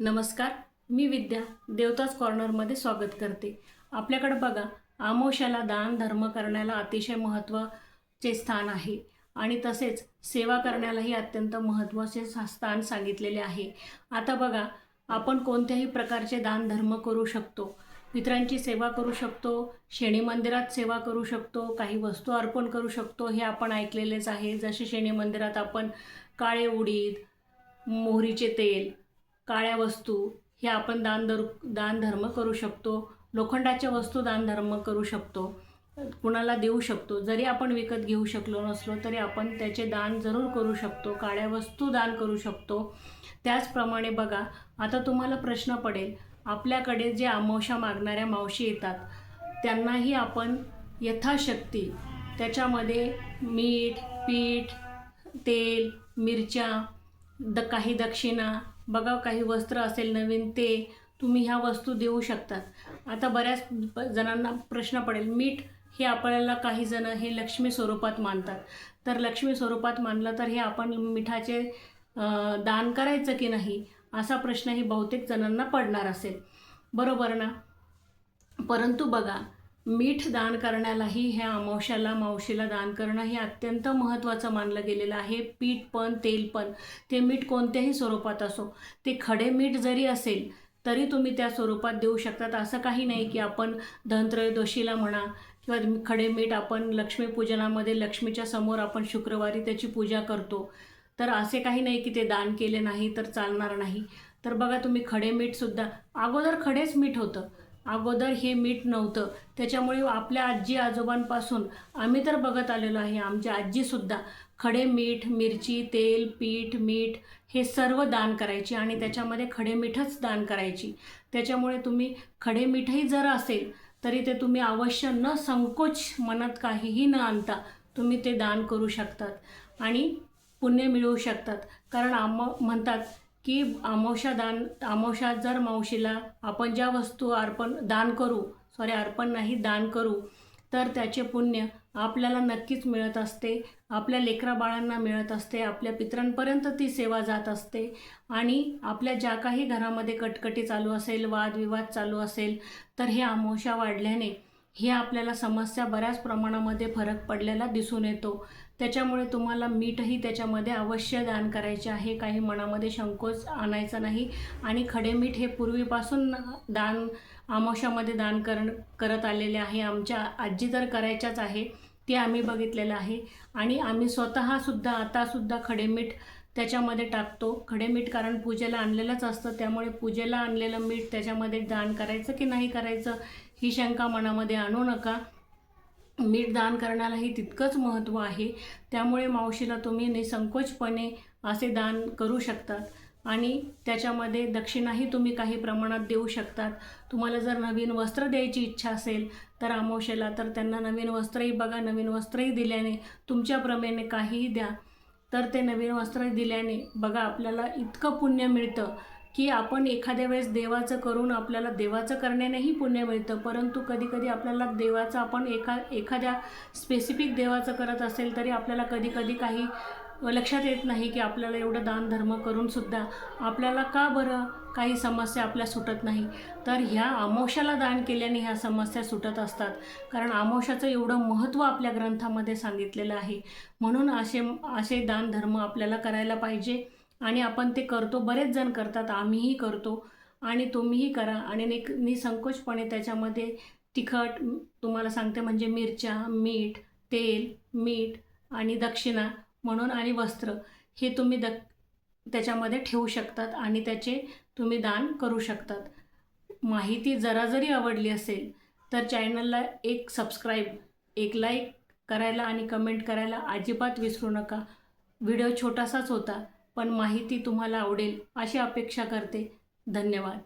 नमस्कार मी विद्या देवताच कॉर्नरमध्ये स्वागत करते. आपल्याकडे बघा आमोशाला दान धर्म करण्याला अतिशय महत्त्वाचे स्थान आहे. आणि तसेच सेवा करण्यालाही अत्यंत महत्त्वाचे स्थान सांगितलेले आहे. आता बघा आपण कोणत्याही प्रकारचे दान धर्म करू शकतो. पितरांची सेवा करू शकतो शेणी मंदिरात सेवा करू शकतो काही वस्तू अर्पण करू शकतो हे आपण ऐकलेलेच आहे. जसे शनी मंदिरात आपण काळे उडीद मोहरीचे तेल काळ्या वस्तू हे आपण दान दर दानधर्म करू शकतो. लोखंडाच्या वस्तू दानधर्म करू शकतो. कुणाला देऊ शकतो. जरी आपण विकत घेऊ शकलो नसलो तरी आपण त्याचे दान जरूर करू शकतो. काळ्या वस्तू दान करू शकतो. त्याचप्रमाणे बघा आता तुम्हाला प्रश्न पडेल आपल्याकडे जे आमोशा मागणाऱ्या मावशी येतात त्यांनाही आपण यथाशक्ती त्याच्यामध्ये मीठ पीठ तेल मिरच्या द काही दक्षिणा बघा काही वस्त्र असेल नवीन ते तुम्ही ह्या वस्तू देऊ शकतात. आता बऱ्याच प- जणांना प्रश्न पडेल मीठ हे आपल्याला काही जण हे लक्ष्मी स्वरूपात मानतात. तर लक्ष्मी स्वरूपात मानलं तर हे आपण मिठाचे दान करायचं की नाही असा प्रश्नही बहुतेक जणांना पडणार असेल. बरोबर ना? परंतु बघा मीठ दान करण्यालाही ह्या अमावश्याला मावशीला दान करणं हे अत्यंत महत्त्वाचं मानलं गेलेलं आहे. पीठ पण तेल पण. ते मीठ कोणत्याही स्वरूपात असो. ते खडे मीठ जरी असेल तरी तुम्ही त्या स्वरूपात देऊ शकतात. असं काही नाही की आपण धनत्रयोदशीला म्हणा किंवा खडे मीठ आपण लक्ष्मीपूजनामध्ये लक्ष्मीच्या समोर आपण शुक्रवारी त्याची पूजा करतो. तर असे काही नाही की ते दान केले नाही तर चालणार नाही. तर बघा तुम्ही खडे मीठसुद्धा अगोदर खडेच मीठ होतं. अगोदर हे मीठ नव्हतं. त्याच्यामुळे आपल्या आजी आजोबांपासून आम्ही तर बघत आलेलो आहे. आमच्या आजीसुद्धा खडे मीठ मिरची तेल पीठ मीठ हे सर्व दान करायची आणि त्याच्यामध्ये खडे मीठच दान करायची. त्याच्यामुळे तुम्ही खडे मीठही जर असेल तरी ते तुम्ही अवश्य न संकोच मनात काहीही न आणता तुम्ही ते दान करू शकतात आणि पुण्य मिळवू शकतात. कारण आम म्हणतात की आमोशा दान आमोशा जर मावशीला आपण ज्या वस्तू अर्पण दान करू सॉरी अर्पण नाही दान करू तर त्याचे पुण्य आपल्याला नक्कीच मिळत असते. आपल्या लेकरा बाळांना मिळत असते. आपल्या पितरांपर्यंत ती सेवा जात असते. आणि आपल्या ज्या काही घरामध्ये कटकटी चालू असेल वादविवाद चालू असेल तर हे आमोशा वाढल्याने हे आपल्याला समस्या बऱ्याच प्रमाणामध्ये फरक पडलेला दिसून येतो. त्याच्यामुळे तुम्हाला मीठही त्याच्यामध्ये अवश्य दान करायचे आहे. काही मनामध्ये संकोच आणायचा नाही. आणि खडे मीठ हे पूर्वीपासून दान आमोशामध्ये दान कर करत आलेले आहे. आमच्या आजी तर करायच्याच आहे. ते आम्ही बघितलेलं आहे. आणि आम्ही स्वतःसुद्धा आतासुद्धा खडे मीठ त्याच्यामध्ये टाकतो. खडे मीठ कारण पूजेला आणलेलंच असतं. त्यामुळे पूजेला आणलेलं मीठ त्याच्यामध्ये दान करायचं की नाही करायचं ही शंका मनामध्ये आणू नका. मीठ दान करण्यालाही तितकंच महत्त्व आहे. त्यामुळे मावशीला तुम्ही निसंकोचपणे असे दान करू शकतात. आणि त्याच्यामध्ये दक्षिणाही तुम्ही काही प्रमाणात देऊ शकतात. तुम्हाला जर नवीन वस्त्र द्यायची इच्छा असेल तर अमावशेला तर त्यांना नवीन वस्त्रही बघा. नवीन वस्त्रही दिल्याने तुमच्या प्रमेने काहीही द्या. तर ते नवीन वस्त्र दिल्याने बघा आपल्याला इतकं पुण्य मिळतं की आपण एखाद्या वेळेस देवाचं करून आपल्याला देवाचं करण्यानेही पुण्य मिळतं. परंतु कधीकधी आपल्याला देवाचं आपण एखा एखाद्या स्पेसिफिक देवाचं करत असेल तरी आपल्याला कधीकधी काही लक्षात येत नाही की आपल्याला एवढं दानधर्म करूनसुद्धा आपल्याला का बरं काही समस्या आपल्या सुटत नाही? तर ह्या आमोशाला दान केल्याने ह्या समस्या सुटत असतात. कारण आमोशाचं एवढं महत्त्व आपल्या ग्रंथामध्ये सांगितलेलं आहे. म्हणून असे असे दानधर्म आपल्याला करायला पाहिजे आणि आपण ते करतो. बरेच जण करतात. आम्हीही करतो आणि तुम्हीही करा आणि नि निसंकोचपणे त्याच्यामध्ये तिखट तुम्हाला सांगते म्हणजे मिरच्या मीठ तेल मीठ आणि दक्षिणा म्हणून आणि वस्त्र हे तुम्ही द त्याच्यामध्ये ठेवू शकतात आणि त्याचे तुम्ही दान करू शकतात. माहिती जरा जरी आवडली असेल तर चॅनलला एक सबस्क्राईब एक लाईक करायला आणि कमेंट करायला अजिबात विसरू नका. व्हिडिओ छोटासाच होता पण माहिती तुम्हाला आवडेल अशी अपेक्षा करते. धन्यवाद.